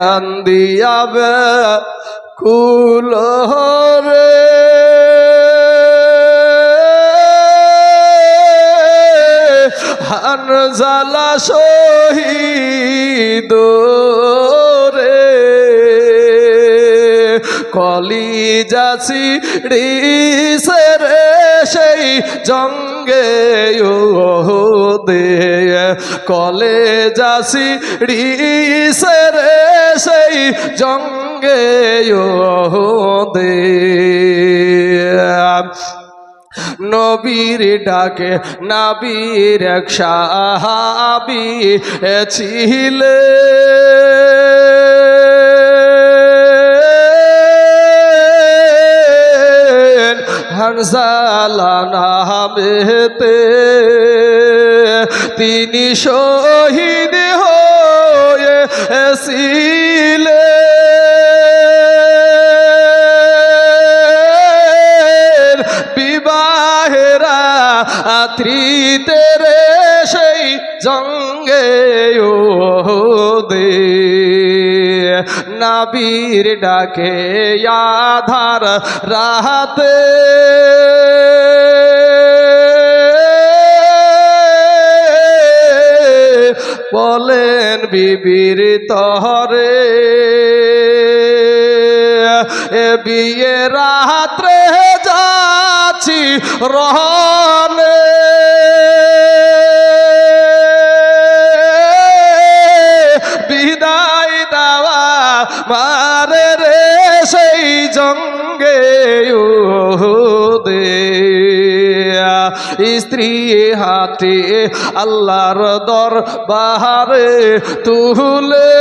কান্দিয়াবে কুলরে হানজালা শহীদ রে। কলি রিসে রে সেই জঙ্গে দে কলে যাছি রিসে রে সেই জঙ্গে দে নবীর ডাকে নাবির সাহাবি ছিলে হানসালা নামেতে তিনি শহীদ হয়েছিলেন নাবির ডাকে আধার রাহাতে। বলেন বিবির তহরে এ বিয়ে রাত্রে যাচ্ছি রহনে। স্ত্রী হাতে আল্লাহর দর বাহারে তুলে।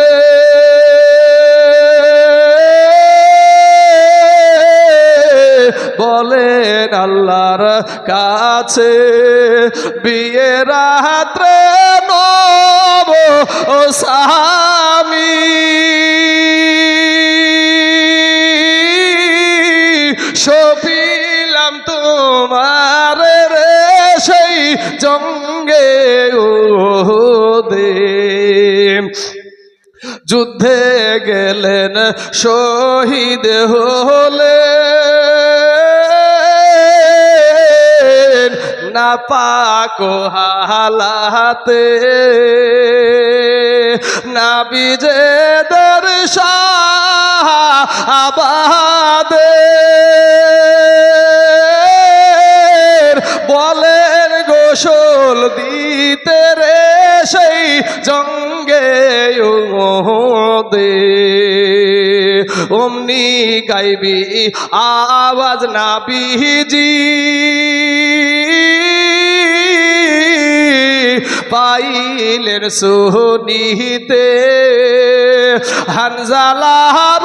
বলেন আল্লাহর কাছে বিয়ে রাত্রে নব ও স্বামী। যুদ্ধে গেলেন, শহীদ হলে না পাক হালাতে না বিজে দর্শাহ আবাদে। বলেন, গোসল দিতে রে সেই জঙ্গে দে অমনি গাইবি আওয়াজ না বিজি পাইলেন সোনিতে হানজালার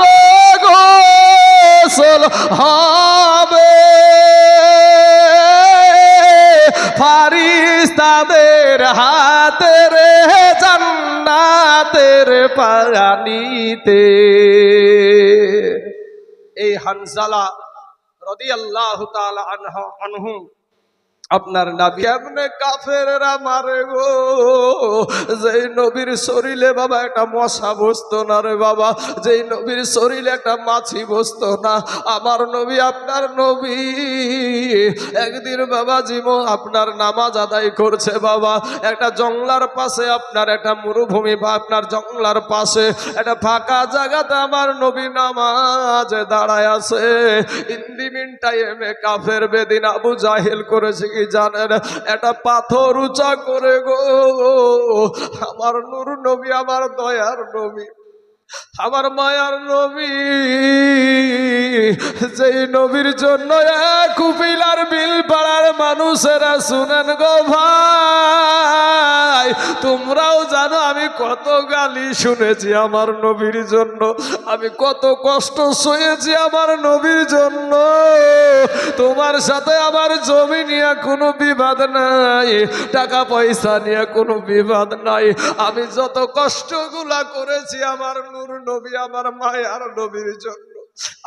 গোসল হবে। ফারিস্তাদের হাতে রে জান্নাতের পানিতে। এই হানজালা রদি আল্লাহ আনহু আপনার নাবি এমনি কাফেরা মারে গো। যেই নবীর শরীরে বাবা একটা মশা বসতো না রে বাবা, যেই নবীর শরীরে একটা মাছি বসতো না। আমার নবী, আপনার নবী। একদিন বাবা জীবন আপনার নামাজ আদায় করছে বাবা। একটা জংলার পাশে আপনার একটা মরুভূমি বা আপনার জংলার পাশে একটা ফাঁকা জায়গাতে আমার নবী নামাজ দাঁড়ায় আছে। ইন্দিমিন টাইমে কাফের বেদিন আবু জাহিল করেছে কি জানেন এটা পাথর উঁচা করে গো আমার নূর নবী আমার দয়ার নবী। আমার মায়ার নবী, যেই নবীর জন্য কুপিলার বিল পাড়ার মানুষেরা শুনেন গো ভাই, তোমরাও জানো আমি কত গালি শুনেছি আমার নবীর জন্য, আমি কত কষ্ট সয়েছি আমার নবীর জন্য। তোমার সাথে আমার জমি নিয়ে কোনো বিবাদ নাই, টাকা পয়সা নিয়ে কোনো বিবাদ নাই, আমি যত কষ্টগুলা করেছি আমার নূর নবী আমার মায়ার নবীর জন্য।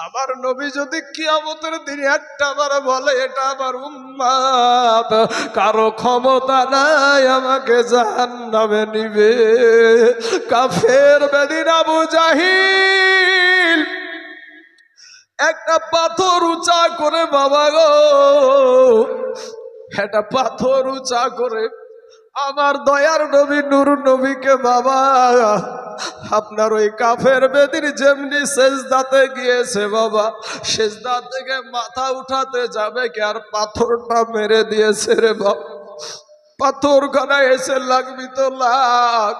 আমার নবী যদি কিয়ামতের দিন একটা বার বলে, এটা আমার উম্মাত, কারও ক্ষমতা নাই আমাকে জাহান্নামে নিবে। কাফের বেদিন আবু জাহিল একটা পাথর উঁচা করে, বাবা গো, একটা পাথর উঁচা করে আমার দয়ার নবী, নূর নবীকে বাবা, আপনার ওই কাফের বেদির যেমনি সেজদাতে গিয়েছে বাবা, সেজদা থেকে মাথা উঠাতে যাবে কি আর পাথরটা মেরে দিয়েছে রে বাবা। পাথর খানা এসে লাগবি তো লাগ।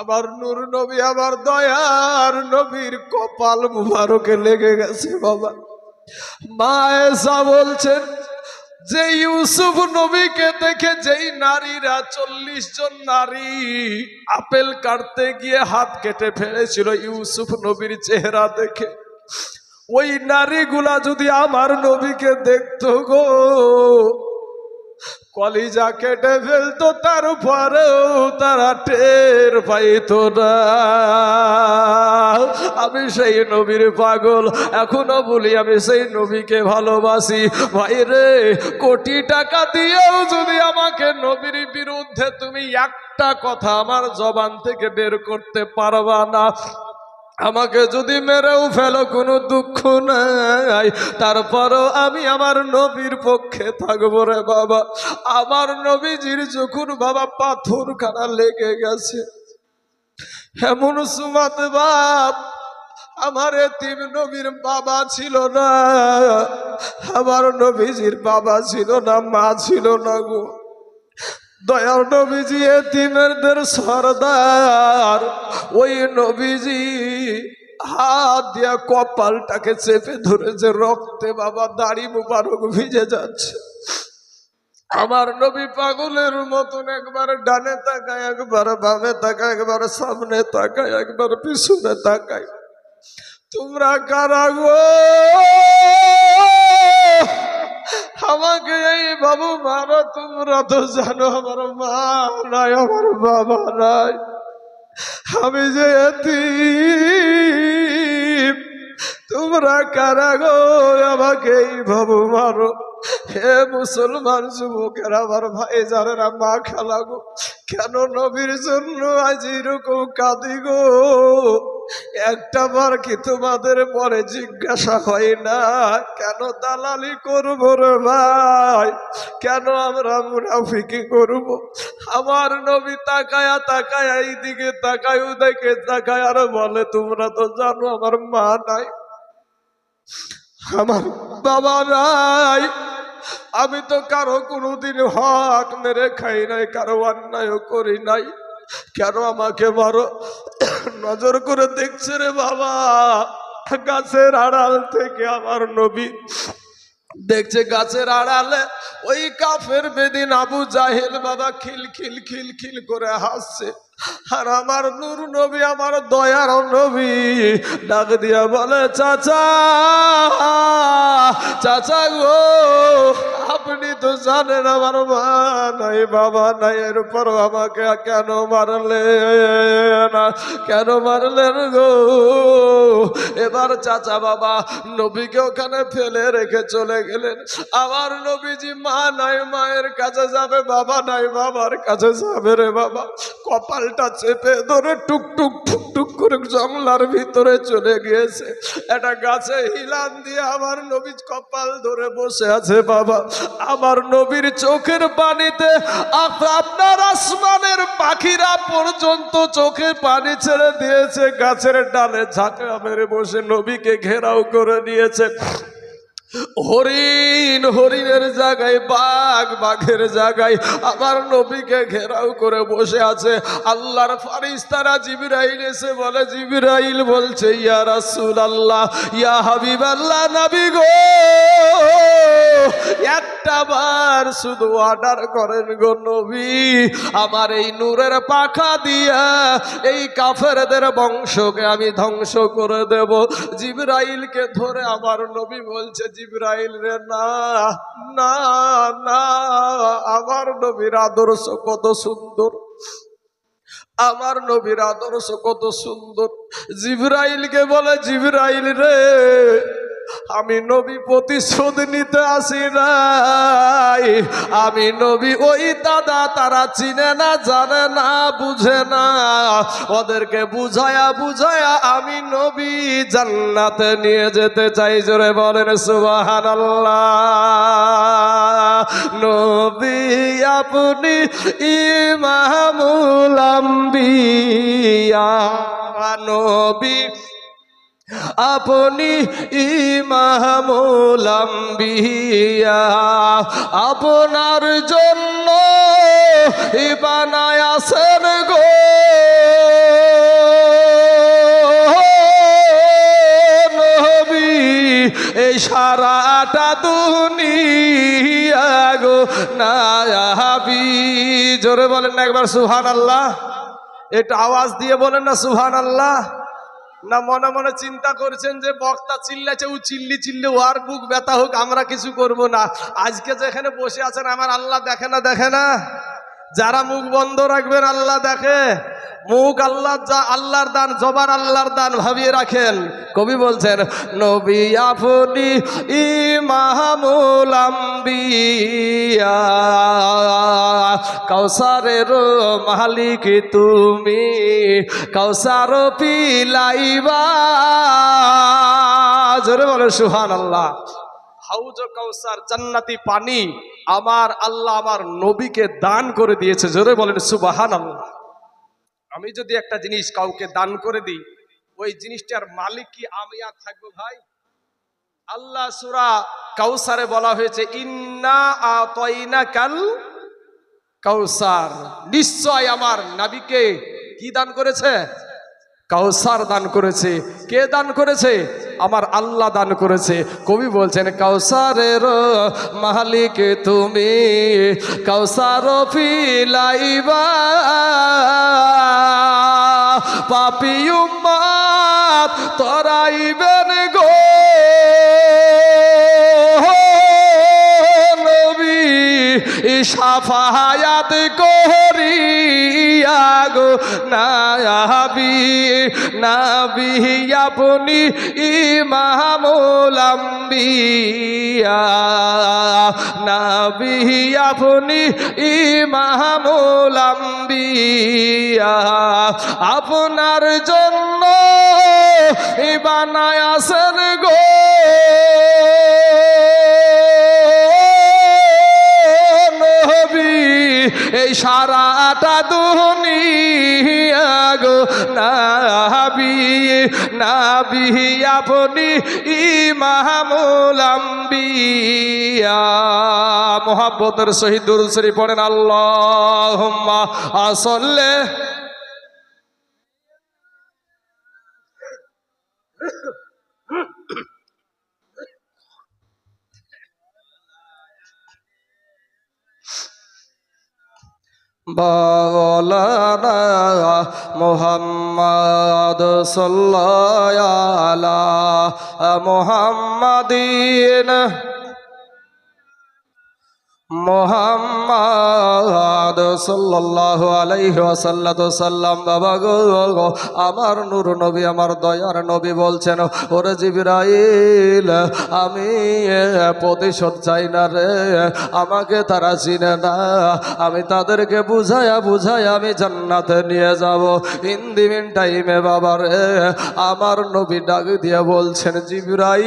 আমার নূর নবী, আমার দয়ার নবীর কপাল মুবারকে লেগে গেছে বাবা। মা এসা বলছেন যে ইউসুফ নবীকে দেখে যেই নারীরা চল্লিশ জন নারী আপেল কাটতে গিয়ে হাত কেটে ফেলেছিল ইউসুফ নবীর চেহারা দেখে, ওই নারীগুলা যদি আমার নবীকে দেখত গো কলিজা কেটে ফেলতো তারপরেও তারা টের পাইতো না। আমি সেই নবীর পাগল, এখনও বলি আমি সেই নবীকে ভালোবাসি। ভাই রে কোটি টাকা দিয়েও যদি আমাকে নবীর বিরুদ্ধে তুমি একটা কথা আমার জবান থেকে বের করতে পারবা না আমাকে যদি মেরেও ফেলো, কোনো দুঃখ নাই। তারপরও আমি আমার নবীর পক্ষে থাকব রে বাবা। আমার নবীজির যখন বাবা পাথর খানা লেগে গেছে এমন সুমাত বাপ, আমার এতিম নবীর বাবা ছিল না, আমার নবীজির বাবা ছিল না, মা ছিল না গো। দয়ার নবীজি এতিমেরদের সর্দার। ওই নবীজি হাত দিয়া কপালটাকে চেপে ধরেছে, রক্তে বাবা দাড়ি মুবারক ভিজে যাচ্ছে। আমার নবী পাগলের মতন একবার ডানে তাকায়, একবার বামে তাকায়, একবার সামনে তাকায়, একবার পিছনে তাকায়। তোমরা কারা গো? আমাকে এই বাবু মারো, তোমরা তো জানো আমার মা নাই, আমার বাবা নাই। আমি যে এতি তোমরা কারা গো? আমাকে এই বাবু মারো। হে মুসলমান যুবকের, আমার ভাই যারা মা খেলা গো কেন নবীর জন্য আজ এরকম কাঁদি গো? একটা বার কি তোমাদের পরে জিজ্ঞাসা হয় না? কেন দালালি করব রে ভাই? কেন আমরা মুনাফিকি করব? আমার নবী তাকায়া তাকায়া এইদিকে তাকায়, ওদিকে তাকায়, আর বলে, তোমরা তো জানো আমার মা নাই, আমার বাবা নাই। আমি তো কারও কোনোদিন হক মেরে খাই নাই, কারও অন্যায় করি নাই। কেন আমাকে মারো? নজর করে দেখছে রে বাবা। গাছের আড়াল থেকে আমার নবী দেখছে, গাছের আড়ালে ওই কাফের বেদিন আবু জাহেল বাবা খিল খিল খিল খিল করে হাসছে। আর আমার নূর নবী, আমার দয়ার নবী। ডাক দিয়া বলে, চাচা চাচা গো, আপনি তো জানেন আমার মা নাই, বাবা নাই এরপর আমাকে কেন মারলেন? কেন মারলেন গো? এবার চাচা বাবা নবীকে ওখানে ফেলে রেখে চলে গেলেন। আমার নবীজি মা নাই, মায়ের কাছে যাবে, বাবা নাই, বাবার কাছে যাবে রে বাবা। কপালটা চেপে ধরে টুক টুক টুক টুক করে জঙ্গলার ভিতরে চলে গিয়েছে। একটা গাছে হিলান দিয়ে আমার নবী কপাল ধরে বসে আছে, বাবা। আমার নবীর চোখের পানিতে আপনার আসমানের পাখিরা পর্যন্ত চোখে পানি ছেড়ে দিয়েছে। গাছের ডালে ঝাঁকা মেরে বসে নবীকে ঘেরাও করে নিয়েছে। হরিণ, হরিণের জায়গায়, বাঘ, বাঘের জায়গায় আমার নবীকে ঘেরাও করে বসে আছে। আল্লাহর ফারিস্তারা জিবিরাইল এসে বলে, জিবিরাইল বলছে, ইয়া রাসুল আল্লাহ ইয়া হাবিব আল্লাহ নাবি গো একটা বার শুধু অর্ডার করেন গো নবী। আমার এই নূরের পাখা দিয়া এই কাফেরদের বংশকে আমি ধ্বংস করে দেব। জিবরাইলকে ধরে আমার নবী বলছে, জিবরাইল রে, না না না, আমার নবীর আদর্শ কত সুন্দর। আমার নবীর আদর্শ কত সুন্দর। জিব্রাইলকে বলে, জিব্রাইল রে আমি নবী প্রতিশোধ নিতে আসি নাই। আমি নবী ওই দাদা, তারা চিনে না, জানে না, বুঝে না। ওদেরকে বুঝায়া বুঝায়া আমি নবী জান্নাতে নিয়ে যেতে চাই, জোরে বলেন সুবাহান নবী আপনি ইমামুল আম্বিয়া। নবী আপনি ইমামুলাম্বিয়া, আপনার জন্য বানায় আসেন গো। এই সারাটা দুনিয়া গো জোরে বলেন না একবার সুহান আল্লাহ এটা আওয়াজ দিয়ে বলেন না সুহান আল্লাহ না মনে মনে চিন্তা করছেন যে বক্তা চিল্লাছে ও চিল্লি চিল্লি ওয়ার বুক ব্যথা হোক, আমরা কিছু করব না। আজকে যেখানে বসে আছেন, আমার আল্লাহ দেখে না দেখে না? যারা মুখ বন্ধ রাখবেন, আল্লাহ দেখে। মুখ আল্লাহ যা আল্লাহর দান জবার আল্লাহর দান ভাবিয়ে রাখেন। কবি বলছেন, নবী আপনি ইমামুল আম্বিয়া। কৌসারের মালিক তুমি কৌসার পিলাইবা। জোরে সুহান আল্লাহ হাউজ কৌসার জান্নাতি পানি আমার আল্লাহ আমার নবীকে দান করে দিয়েছে। জোরে বলেন সুবাহান আল্লাহ আমি যদি একটা জিনিস কাউকে দান করে দিই, ওই জিনিসটার মালিক কি আমি আর থাকব ভাই? আল্লাহ সুরা কাউসারে বলা হয়েছে, ইন্না আতয়না কাল কাউসার। নিশ্চয় আমার নাবিকে কি দান করেছে? কাউসার দান করেছে। কে দান করেছে? আমার আল্লাহ দান করেছে। কবি বলছেন কাউসারের মালিক তুমি, কাউসার ফিলাইবা, পাপি উম্মাত তরাইবেন গো। নবী সাফায়াত করিয়া গো নাবি নাবি আপনি ইমামুল আম্বিয়া, নাবি আপনি ইমামুল আম্বিয়া। আপনার জন্য বানায় আসেন গো। এই সারাটা দুনিয়া গো নাবি নাবি আপনি ইমামুল আম্বিয়া। মোহাব্বতের দুরুদ শরীফ পড়েন আল্লাহ আসলে বাওলানা মোহাম্মদ সাল্লাল্লাহু মোহাম্মদিন মোহাম্মদ সাল্লাল্লাহু আলাইহি ওয়াসাল্লাম সাল্লাম, বাবা গো আমার নূর নবী, আমার দয়ার নবী বলছেন, ওরে জিবরাইল, আমি প্রতিশোধ চাই না রে, আমাকে তারা চিনে না, আমি তাদেরকে বুঝায়া বুঝায়া আমি জান্নাতে নিয়ে যাব। ইন্দিমিন টাইমে বাবা রে, আমার নবী ডাক দিয়ে বলছেন, জিবরাইল।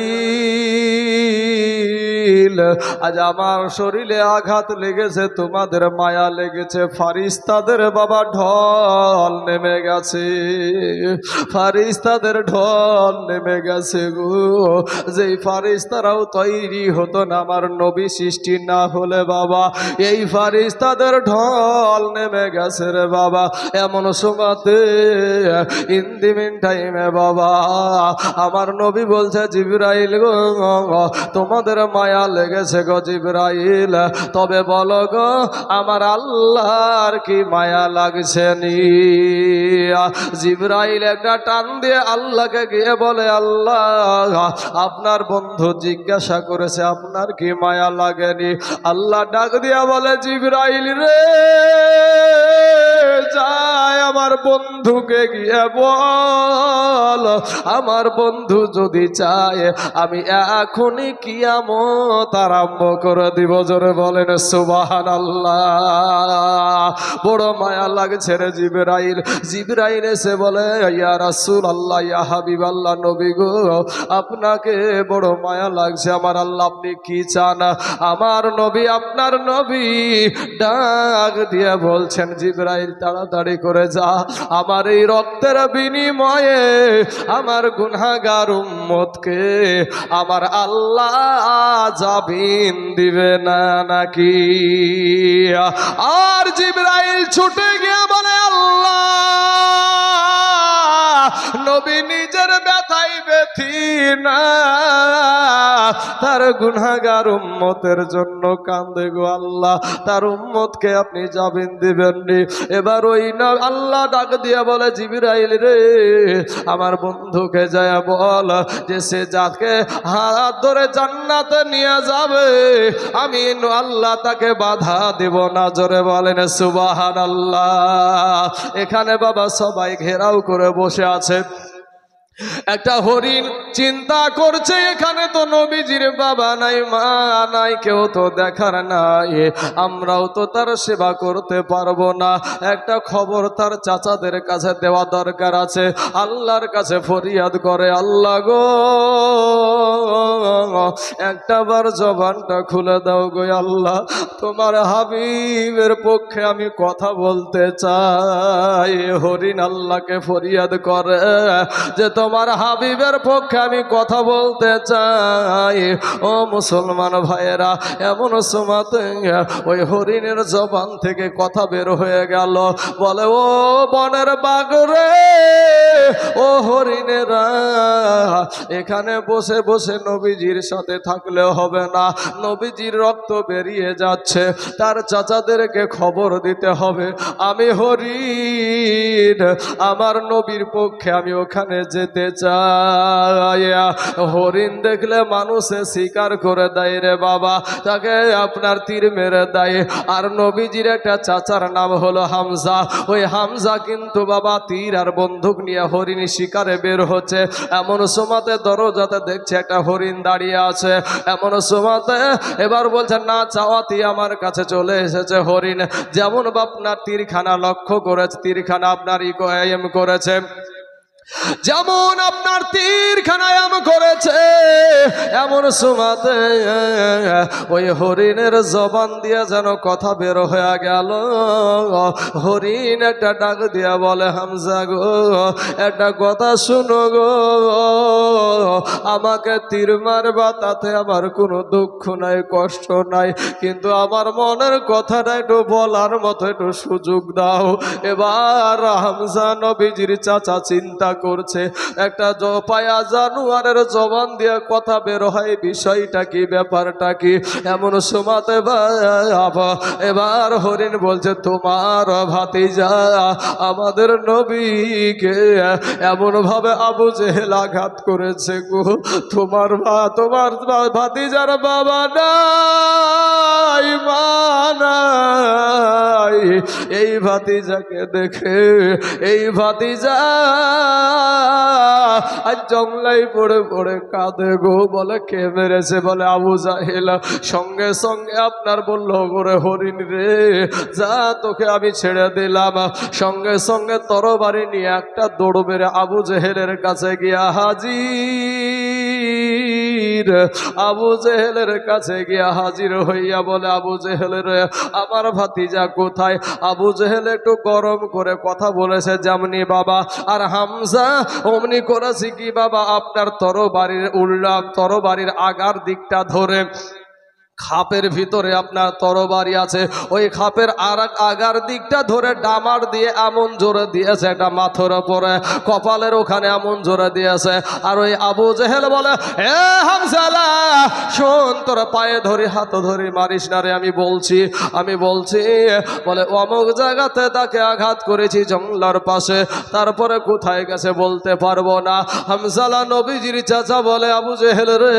আজ আমার শরীরে আঘাত লেগেছে, তোমাদের মায়া লেগেছে। ফারিস্তাদের বাবা ঢল নেমে গেছে। ফারিস্তাদের ঢল নেমে গেছে গো। যেই ফারিস্তারাও তৈরি হতো না, আমার নবী সৃষ্টি না হলে বাবা, এই ফারিস্তাদের ঢল নেমে গেছে রে বাবা। এমন সময়তে ইন্দিমিন টাইমে বাবা, আমার নবী বলছে, জিবরাইল গো, তোমাদের মায়া লেগেছে গো জিবরাইল। তবে বলো গো, আমার আল্লাহর কি মায়া লাগছে নি? জিবরাইল একটা টান দিয়ে আল্লাহকে গিয়ে বলে, আল্লাহ, আপনার বন্ধু জিজ্ঞাসা করেছে, আপনার কি মায়া লাগেনি? আল্লাহ ডাক দিয়া বলে, জিবরাইল রে যায় আমার বন্ধুকে গিয়ে বল। আমার বন্ধু যদি চায়, আমি এখনই কিয়ামত আরম্ভ করে দিব, জোরে বলেন সুবাহান আল্লাহ বড় মায়া লাগছে রে জিবরাইল। জিবরাইল এসে বলে, ইয়া রাসূল আল্লাহ ইয়া হাবিব আল্লাহ নবী গো, আপনাকে বড় মায়া লাগছে। আমার আল্লাহ আপনি কি চান? আমার নবী, আপনার নবী ডাক দিয়ে বলছেন, জিবরাইল, তাড়াতাড়ি করে যা। আমার এই রক্তের বিনিময়ে আমার গুনাহগার উম্মতকে, আমার আল্লাহ জাবিন দিবে না নাকি? আর জিব্রাইল ছুটে গিয়ে বলে আল্লাহ নবী নিজের ব্যথাই ব্যথি না। তার গুনাগার উম্মতের জন্য কান্দে গো আল্লাহ। তার উম্মতকে আপনি যাবেন দিবেন নি এবার ওই না আল্লাহ ডাক দিয়া বলে, জিবিরাইল রে, আমার বন্ধুকে যায় বল যে সে যাকে হাত ধরে জান্নাতে নিয়ে যাবে। আমি আল্লাহ তাকে বাধা দেব না। জোরে বলেন সুবাহান আল্লাহ এখানে বাবা সবাই ঘেরাও করে বসে আছে। একটা হরিণ চিন্তা করছে, এখানে তো নবীজির বাবা নাই, মা নাই, কেউ তো দেখার নাই। আমরাও তো তার সেবা করতে পারব না। একটা খবর তার চাচাদের কাছে দেওয়া দরকার আছে। আল্লাহর কাছে ফরিয়াদ করে, আল্লাহ গো একটা বার জবানটা খুলে দাও গো আল্লাহ। তোমার হাবিবের পক্ষে আমি কথা বলতে চাই। হরিণ আল্লাহকে ফরিয়াদ করে যে তোমার হাবিবের পক্ষে আমি কথা বলতে চাই। ও মুসলমান ভাইয়েরা, এমন সময়তে ওই হরিণের জবান থেকে কথা বের হয়ে গেল। বলে, ও বনের বাগরে, ও হরিণেরা, এখানে বসে বসে নবীজির সাথে থাকলে হবে না। নবীজির রক্ত বেরিয়ে যাচ্ছে, তার চাচাদেরকে খবর দিতে হবে। আমি হরিণ, আমার নবীর পক্ষে আমি ওখানে যেতে চাই হরিণ দেখলে মানুষে স্বীকার করে দেয় রে বাবা, তাকে আপনার তীর মেরে দেয়। আর নবীজির একটা চাচার নাম হলো হামজা। ওই হামজা কিন্তু বাবা তীর আর বন্দুক নিয়ে হরিণ শিকারে বের হচ্ছে। এমন সময়তে দরজাতে দেখছে একটা হরিণ দাঁড়িয়ে আছে। এমন সময়তে এবার বলছে, না, চাওয়াতি আমার কাছে চলে এসেছে হরিণ। যেমন বা আপনার তীরখানা লক্ষ্য করেছে, তীরখানা আপনার ই এম করেছে। যেমন আপনার তীরখানায় আম করেছে, এমন সুমাতে ওই হরিণের জবান দিয়া যেন কথা বের হয়ে গেল। হরিণ একটা ডাক দিয়া বলে, হামজা গো, একটা কথা শুনো গো, আমাকে তীর মারবা, তাতে আমার কোনো দুঃখ নাই, কষ্ট নাই, কিন্তু আমার মনের কথাটা একটু বলার মতো একটু সুযোগ দাও। এবার হামজা নবীজির চাচা চিন্তা করছে। একটা জপায়া জানুয়ারের জবান দিয়ে কথা বের হয়, বিষয়টা কি, ব্যাপারটা কি? এমন সময়তে এবার হরিণ বলছে, তোমার ভাতিজা, আমাদের নবীকে এমন ভাবে আবু জেহেল আঘাত করেছে গো। তোমার ভা, তোমার ভাতিজার বাবা নাই, মা নাই। এই ভাতিজাকে দেখে, এই ভাতিজা আজ জংলাই পড়ে পড়ে কাঁদে গো, বলে কে মেরেছে বলে আবু জাহেলা। সঙ্গে সঙ্গে আপনার বলল করে হরিণ রে, যা তোকে আমি ছেড়ে দিলাম। সঙ্গে সঙ্গে তরবারি নিয়ে একটা দৌড় মেরে আবু জেহেলের কাছে গিয়া হাজির আবু জেহেলের কাছে গিয়া হাজির হইয়া বলে, আবু জেহেলের আমার ভাতিজা কোথায়? আবু জেহেল একটু গরম করে কথা বলেছে যেমনি বাবা আর হামজা, অমনি করেছি কি বাবা? আপনার তরবারির তর তরবারির আগার দিকটা ধরে খাপের ভিতরে আপনার তরবারি আছে। ওই খাপের আর আগার দিকটা ধরে ডামার দিয়ে এমন জোরে দিয়েছে একটা মাথর ওপরে কপালের ওখানে এমন জোরে দিয়েছে। আর ওই আবু জেহেল বলে, এ হামসালা শোন, তোর পায়ে ধরি, হাত ধরি, মারিস না রে, আমি বলছি আমি বলছি। বলে, অমুক জায়গাতে তাকে আঘাত করেছি জংলার পাশে। তারপরে কোথায় গেছে বলতে পারব না। হামসালা নবীজির চাচা বলে, আবু জেহেল রে,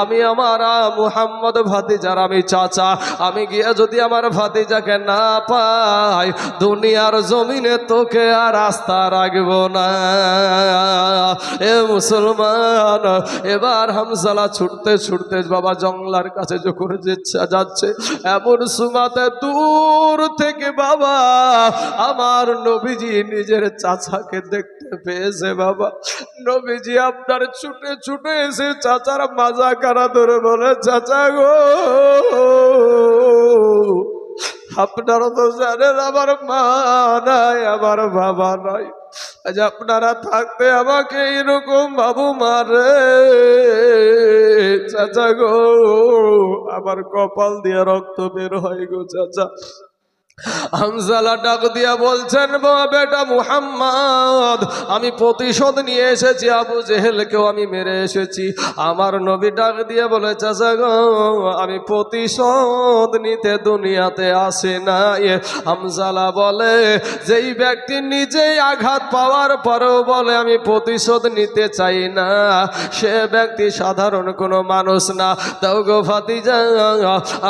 আমি আমার মুহাম্মদ মোহাম্মদ ভাতিজার আমি চাচা, আমি গিয়ে যদি আমার ভাতিজাকে না পাই, দুনিয়ার জমিনে তোকে আর রাস্তা রাখব না। এ মুসলমান, এবার হামসালা ছুটতে ছুটতে বাবা জংলার কাছে যখন যেচ্ছা, এমন সুমাতে দূর থেকে বাবা আমার নবীজি নিজের চাচাকে দেখতে পেয়েছে বাবা। নবীজি আপনার ছুটে ছুটে এসে চাচার মাজা কারা ধরে বলে, চাচা গো, আপনারা তো জানেন আমার মা নাই, আমার বাবা নাই। আজ আপনারা থাকতে আমাকে এরকম বাবু মারে। চাচা গো, আমার কপাল দিয়ে রক্ত বের হয় গো, চাচা। হামজালা ডাক দিয়া বলছেন আমি প্রতিশোধ নিয়ে এসেছি আমি মেরে এসেছি। আমার নবী ডাক দিয়ে বলে প্রতিশোধ নিতে দুনিয়াতে আসে না যেই ব্যক্তি নিজেই আঘাত পাওয়ার পরেও বলে, আমি প্রতিশোধ নিতে চাই না। সে ব্যক্তি সাধারণ কোনো মানুষ না। দাও গো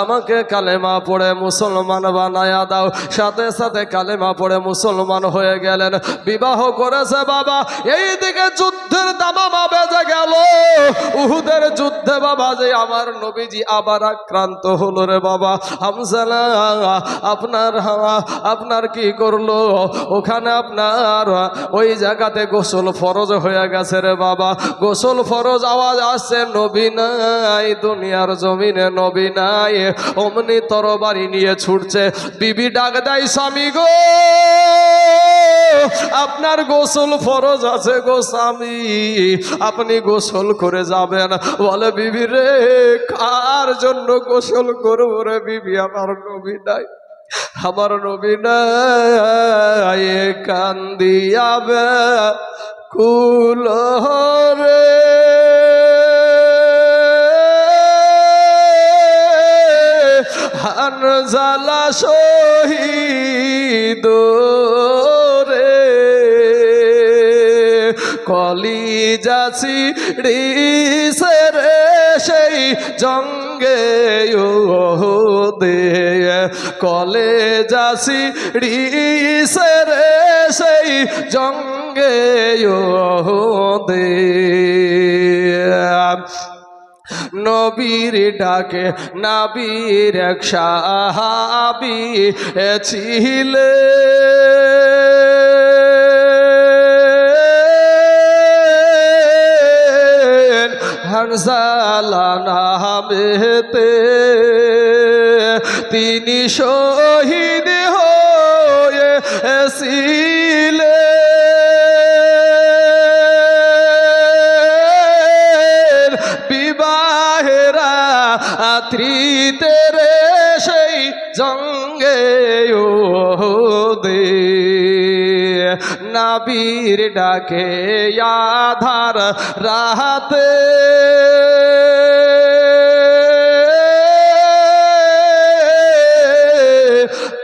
আমাকে কালেমা পড়ে মুসলমান বানায়া দাও। সাথে সাথে কালেমা পড়ে মুসলমান হয়ে গেলেন। বিবাহ করেছে বাবা। এই দিকে যুদ্ধের দামামা বেজে গেল। উহুদের যুদ্ধে বাবা যে আমার নবীজি আবার আক্রান্ত হলো রে বাবা। হামসালা আপনার আপনার কি করল? ওখানে আপনার ওই জায়গাতে গোসল ফরজ হয়ে গেছে রে বাবা। গোসল ফরজ আওয়াজ আসছে, নবী নাই, দুনিয়ার জমিনে নবী নাই, অমনি তরবারি নিয়ে ছুটছে। বিবি ডাক দেয়, স্বামী গো, আপনার গোসল ফরজ আছে গো স্বামী। আপনি গোসল করে যাবেন। বলে, বিবি রে, কার জন্য গোসল করব রে বিবি? আমার নবী নাই, আমার নবী নাই। কান্দিয়াবে কুল রে হানজালা শহীদ রে। কলি রিসে রে সেই জঙ্গে দে কলে যাছি রিসে রে সেই জঙ্গে দে নবীর ডাকে নাবির সাহাবি ছিলে নামেতে তিনি শহীদ হয়ে ছিলেন দে। নাবির ডাকে আধার রাহাতে।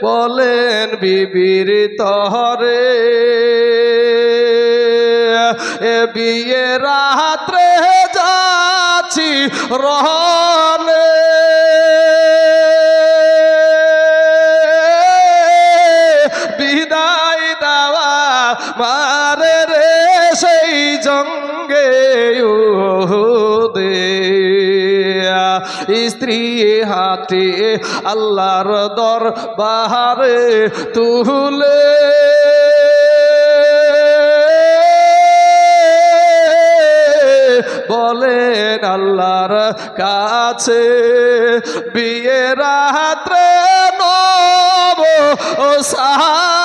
বলেন বিবির তহরে এ বিয়ে রাত্রে যাচ্ছি রহনে হাতে আল্লাহর দর বাহারে তুলে। বলেন আল্লাহর কাছে বিয়ে রাত্রে নব ও স্বামী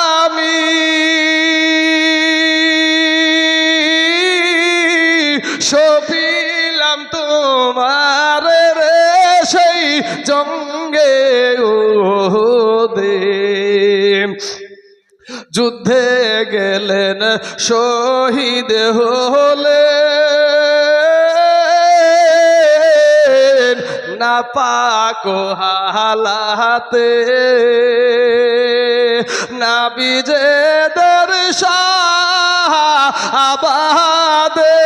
দেহ হলে না পাকো হালাতে, না বিজে দর্শা আবাদে।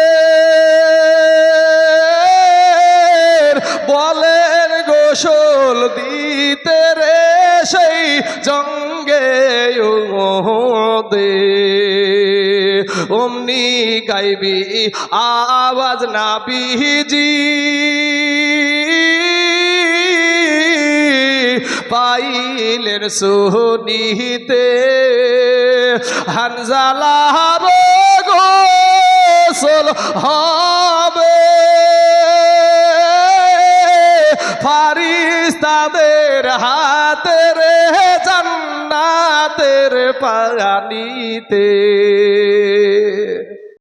বলেন গোসল দিতে রে সেই জঙ্গে দে অমনি গাইবি আওয়াজ নাবিজি পাইলেন সোহনিতে হানজালা গোসল হবে। ফারিস্তাদের হাতের রাতের পানিতে